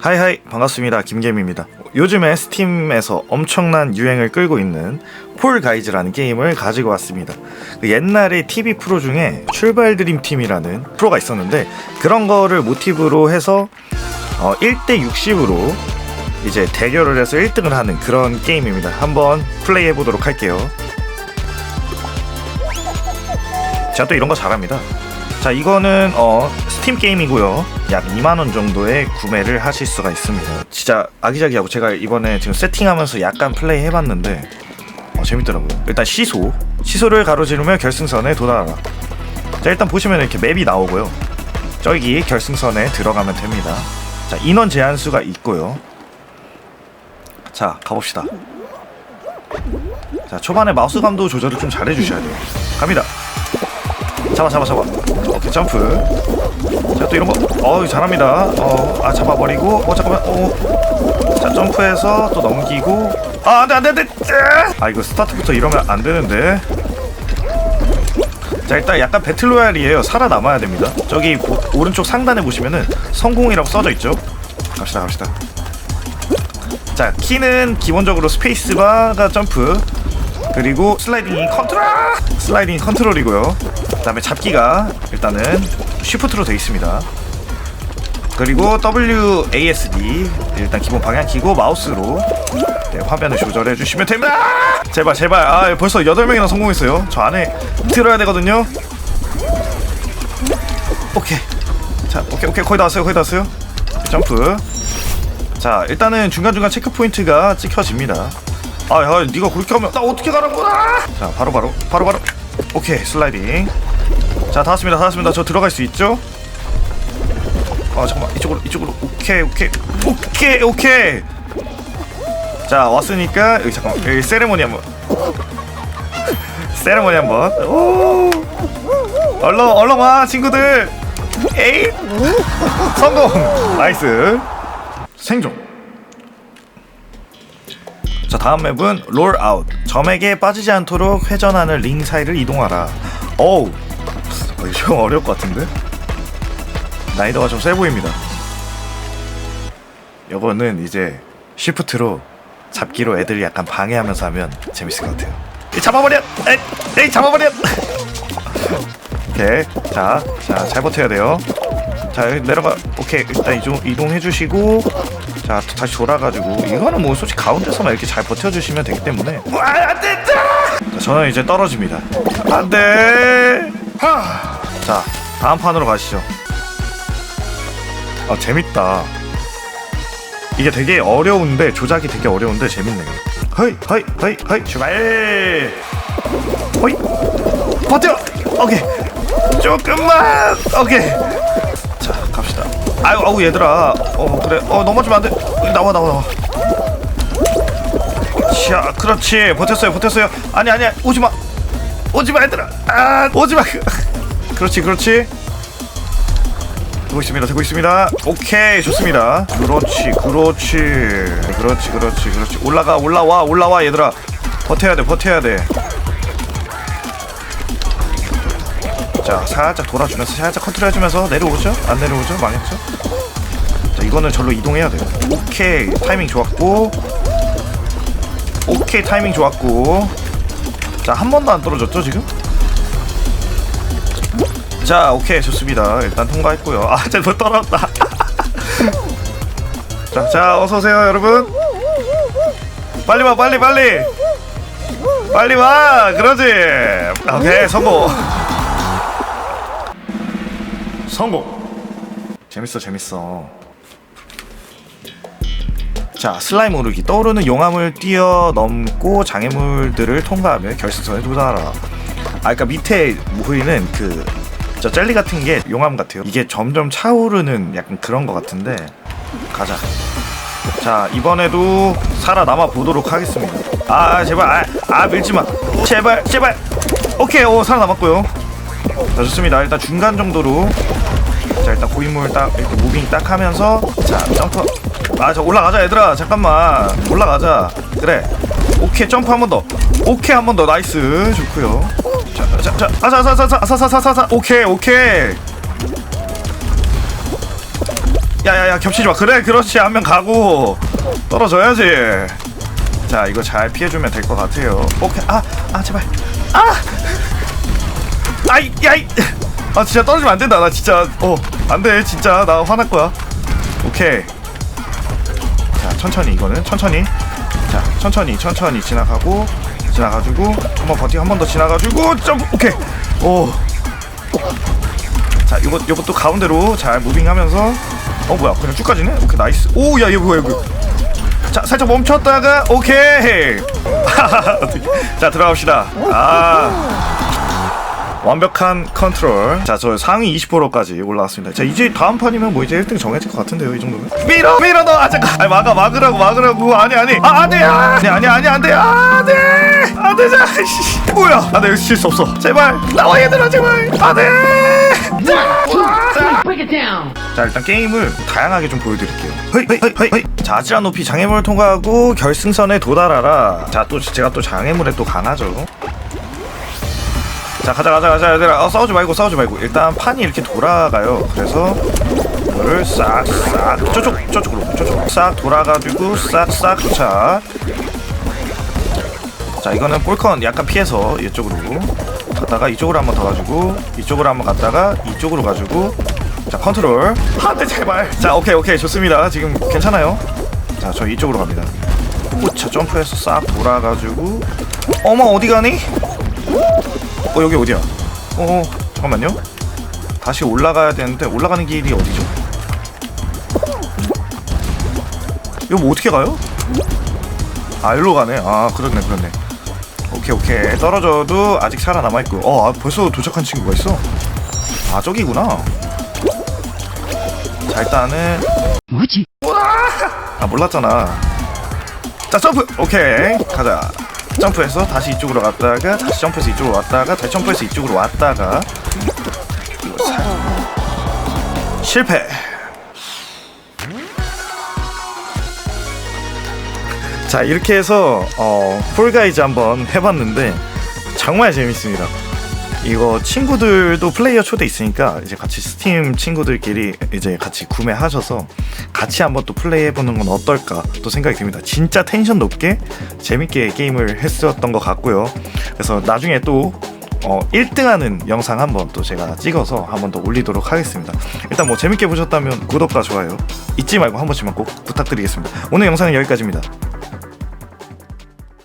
하이하이. 반갑습니다. 김겜입니다. 요즘에 스팀에서 엄청난 유행을 끌고 있는 폴 가이즈라는 게임을 가지고 왔습니다. 그 옛날에 TV 프로 중에 출발 드림 팀이라는 프로가 있었는데 그런 거를 모티브로 해서 어, 1대 60으로 이제 대결을 해서 1등을 하는 그런 게임입니다. 한번 플레이 해 보도록 할게요. 제가 또 이런 거 잘합니다. 자 이거는 어 스팀 게임이고요. 약 2만원 정도에 구매를 하실 수가 있습니다. 진짜 아기자기하고 제가 이번에 지금 세팅하면서 약간 플레이 해봤는데 어, 재밌더라고요. 일단 시소. 시소를 가로지르며 결승선에 도달하라. 자 일단 보시면 이렇게 맵이 나오고요. 저기 결승선에 들어가면 됩니다. 자 인원 제한수가 있고요. 자 가봅시다. 자 초반에 마우스 감도 조절을 좀 잘해주셔야 돼요. 갑니다 잡아 잡아 잡아. 오케이 점프. 자또 이런 거. 어우 잘합니다. 어아 잡아버리고. 어 잠깐만. 어자 점프해서 또 넘기고. 아 안돼 안돼 안돼. 아 이거 스타트부터 이러면 안 되는데. 자 일단 약간 배틀로얄이에요. 살아남아야 됩니다. 저기 오, 오른쪽 상단에 보시면은 성공이라고 써져 있죠? 갑시다 갑시다. 자 키는 기본적으로 스페이스바가 점프. 그리고 슬라이딩이 컨트롤 슬라이딩이 컨트롤이고요 그 다음에 잡기가 일단은 쉬프트로 되어 있습니다. 그리고 WASD 일단 기본 방향 키고 마우스로 네, 화면을 조절해 주시면 됩니다. 제발 제발. 아 벌써 8명이나 성공했어요. 저 안에 들어야 되거든요. 오케이. 자 오케이 오케이. 거의 다 왔어요 거의 다 왔어요. 점프. 자 일단은 중간중간 체크 포인트가 찍혀집니다. 아, 야, 네가 그렇게 하면 나 어떻게 가는구나. 자, 바로 바로 바로 바로. 오케이, 슬라이딩. 자, 다 왔습니다. 다 왔습니다. 저 들어갈 수 있죠? 아, 잠깐만. 이쪽으로 이쪽으로. 오케이, 오케이. 오케이, 오케이. 자, 왔으니까 여기 잠깐만. 여기 세레모니 한번. 세레모니 한번. 오! 얼렁 얼렁 와, 친구들. 에이! 성공. 나이스. 생존. 자 다음 맵은 롤 아웃 점에게 빠지지 않도록 회전하는 링 사이를 이동하라 어우 어, 이거 좀 어려울 것 같은데? 난이도가 좀 세 보입니다. 요거는 이제 쉬프트로 잡기로 애들이 약간 방해하면서 하면 재밌을 것 같아요. 이 잡아버려! 에이, 에이 잡아버려! 오케이. 자 자 잘 버텨야 돼요. 자 여기 내려가 오케이. 일단 이동 이동해 주시고 자 다시 돌아가지고. 이거는 뭐 솔직히 가운데서만 이렇게 잘 버텨주시면 되기 때문에. 와 안돼 자, 저는 이제 떨어집니다. 안 돼 자 다음 판으로 가시죠. 아 재밌다. 이게 되게 어려운데 조작이 되게 어려운데 재밌네요. 허이 허이 허이 허이 출발! 허이! 버텨! 오케이. 조금만! 오케이. 자 갑시다. 아유 아우 얘들아. 어 그래. 어 넘어지면 안 돼. 나와 나와 나와. 자 그렇지. 버텼어요 버텼어요. 아니 아니 오지 마 오지마 얘들아 아 오지마. 그렇지 그렇지. 되고 있습니다 되고 있습니다. 오케이 좋습니다. 그렇지 그렇지. 그렇지 그렇지 그렇지. 올라가 올라와 올라와 얘들아. 버텨야 돼 버텨야 돼. 자 살짝 돌아주면서 살짝 컨트롤 해주면서 내려오죠? 안 내려오죠? 망했죠? 자 이거는 절로 이동해야 돼요. 오케이 타이밍 좋았고. 오케이 타이밍 좋았고 자 한 번도 안 떨어졌죠 지금? 자 오케이 좋습니다. 일단 통과했고요. 아쟤못 떨어졌다. 자, 자 어서오세요 여러분. 빨리 와 빨리 빨리. 빨리 와 그러지. 오케이 성공. 성공. 재밌어 재밌어. 자 슬라임 오르기 떠오르는 용암을 뛰어넘고 장애물들을 통과하며 결승선에 도달하라. 아 그러니까 밑에 보이는 그 저 젤리 같은 게 용암 같아요. 이게 점점 차오르는 약간 그런 것 같은데 가자. 자 이번에도 살아남아 보도록 하겠습니다. 아 제발 아, 아 밀지 마. 제발 제발. 오케이 오 살아남았고요. 자 좋습니다. 일단 중간 정도로 자 일단 고인물 딱 이렇게 무빙 딱 하면서 자 점프 아 저 올라가자 얘들아. 잠깐만. 올라가자. 그래. 오케이 점프 한 번 더. 오케이 한 번 더. 나이스. 좋고요. 자자자 아사사사사사사사사 오케이 오케이. 야야야 겹치지 마. 그래 그렇지. 한 명 가고 떨어져야지. 자 이거 잘 피해주면 될 것 같아요. 오케이. 아아 제발. 아! 아이 야이. 아 진짜 떨어지면 안 된다. 나 진짜 어 안 돼. 진짜 나 화날 거야. 오케이. 자 천천히 이거는 천천히. 자 천천히 천천히 지나가고 지나가지고 한 번 버티고 한 번 더 지나가지고 점 오케이. 오. 자, 이거 이것도 가운데로 잘 무빙하면서. 어 뭐야 그냥 쭉 가지네? 오케이 나이스. 오 야 얘 뭐야 이거. 자 살짝 멈췄다가 오케이. 자 들어갑시다. 아 완벽한 컨트롤. 자 저 상위 20%까지 올라왔습니다. 자 이제 다음 판이면 뭐 이제 1등 정해질 것 같은데요 이 정도면? 밀어! 밀어 너! 아 잠깐! 아니 막아 막으라고 막으라고! 아니 아니! 아 안돼! 아니 아니 아니 안돼! 안돼 안돼 자! 씨. 뭐야? 안돼 실수 없어. 제발! 나와 얘들아 제발! 안돼 it down. 자 일단 게임을 다양하게 좀 보여드릴게요. 허이 허이 허이 허이! 자 아찔한 높이 장애물을 통과하고 결승선에 도달하라. 자 또 제가 또 장애물에 또 강하죠 자 가자 가자 가자. 얘들아 어, 싸우지 말고 싸우지 말고. 일단 판이 이렇게 돌아가요. 그래서 이거를 싹싹 저쪽 저쪽으로 저쪽. 싹 돌아가지고 싹싹 자. 자 이거는 볼컨 약간 피해서 이쪽으로 갔다가 이쪽으로 한번 더 가지고 이쪽으로 한번 갔다가 이쪽으로 가지고. 자 컨트롤. 안돼 제발. 자 오케이 오케이. 좋습니다. 지금 괜찮아요. 자 저 이쪽으로 갑니다. 오차 점프해서 싹 돌아가지고. 어머 어디 가니 어 여기 어디야? 어 잠깐만요. 다시 올라가야 되는데 올라가는 길이 어디죠? 이거 뭐 어떻게 가요? 아 일로 가네. 아 그렇네 그렇네. 오케이 오케이. 떨어져도 아직 살아남아 있고. 어 아, 벌써 도착한 친구가 있어. 아 저기구나. 자 일단은 뭐지? 아 몰랐잖아. 자 점프! 오케이 가자 점프해서 다시 이쪽으로 갔다가 다시 점프해서 이쪽으로 왔다가 다시 점프해서 이쪽으로 왔다가. 실패. 자 이렇게 해서 어 폴가이즈 한번 해봤는데 정말 재밌습니다 이거 친구들도 플레이어 초대 있으니까 이제 같이 스팀 친구들끼리 이제 같이 구매하셔서 같이 한번 또 플레이 해보는 건 어떨까 또 생각이 듭니다. 진짜 텐션 높게 재밌게 게임을 했었던 것 같고요. 그래서 나중에 또 어, 1등하는 영상 한번 또 제가 찍어서 한번 더 올리도록 하겠습니다. 일단 뭐 재밌게 보셨다면 구독과 좋아요 잊지 말고 한 번씩만 꼭 부탁드리겠습니다. 오늘 영상은 여기까지입니다.